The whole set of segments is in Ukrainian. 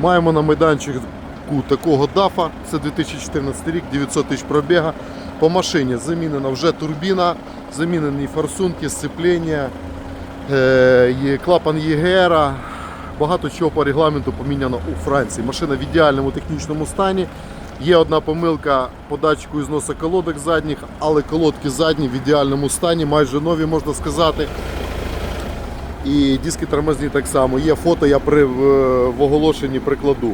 Маємо на майданчику такого дафа, це 2014 рік, 900 тисяч пробіга. По машині замінена вже турбіна, замінені форсунки, сцеплення, е, клапан ЄГР. Багато чого по регламенту поміняно у Франції. Машина в ідеальному технічному стані. Є одна помилка по датчику ізносу колодок задніх, але колодки задні в ідеальному стані, майже нові можна сказати. І диски тормозні так само. Є фото, я при, в, оголошенні прикладу.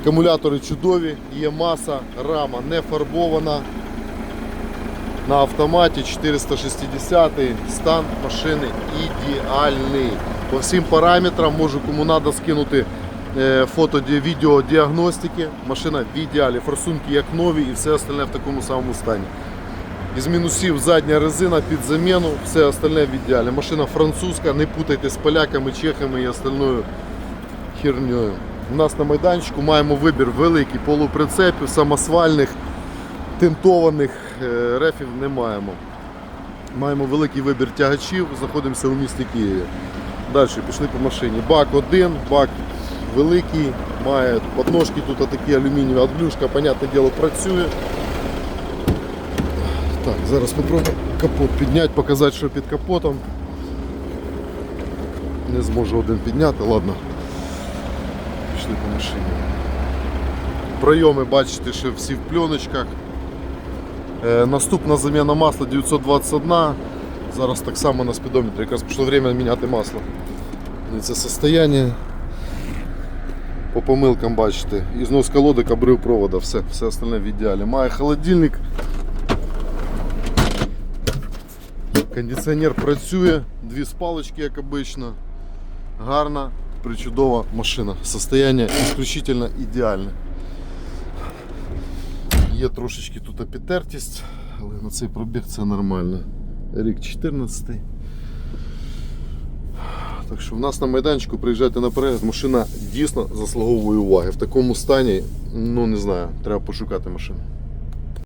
Акумулятори чудові, є маса, рама не фарбована. На автоматі 460 стан машини ідеальний. По всім параметрам можу кому треба скинути е, фото, відео діагностики. Машина в ідеалі. Форсунки як нові і все остальне в такому самому стані. Із мінусів задня резина під заміну, все остальне в ідеалі. Машина французька, не путайте з поляками, чехами і остальною херньою. У нас на майданчику маємо вибір великий полуприцепів, самосвальних, тинтованих е, рефів не маємо. Маємо великий вибір тягачів, знаходимося у місті Києві. Далі пішли по машині. Бак один, бак великий, має подножки тут такі алюмінієві, адблюшка, понятне діло, працює. Так, зараз спробуємо капот підняти, показати, що під капотом. Не зможу один підняти, ладно. Пішли по машині. Пройоми бачите, що всі в пленочках. Е, наступна заміна масла 921. Зараз так само на спідометрі. Якраз прийшло время міняти масло. І це состояние. По помилкам бачите. Ізнос колодок, обрив провода, все, все остальне в ідеалі. Має холодильник. Кондиціонер працює, дві спалочки, як обично. Гарна, причудова машина. Состояние исключительно ідеальне. Є трошечки тут підтертість, але на цей пробіг це нормально. Рік 14. Так що в нас на майданчику приїжджайте на перегляд, машина дійсно заслуговує уваги. В такому стані, ну не знаю, треба пошукати машину.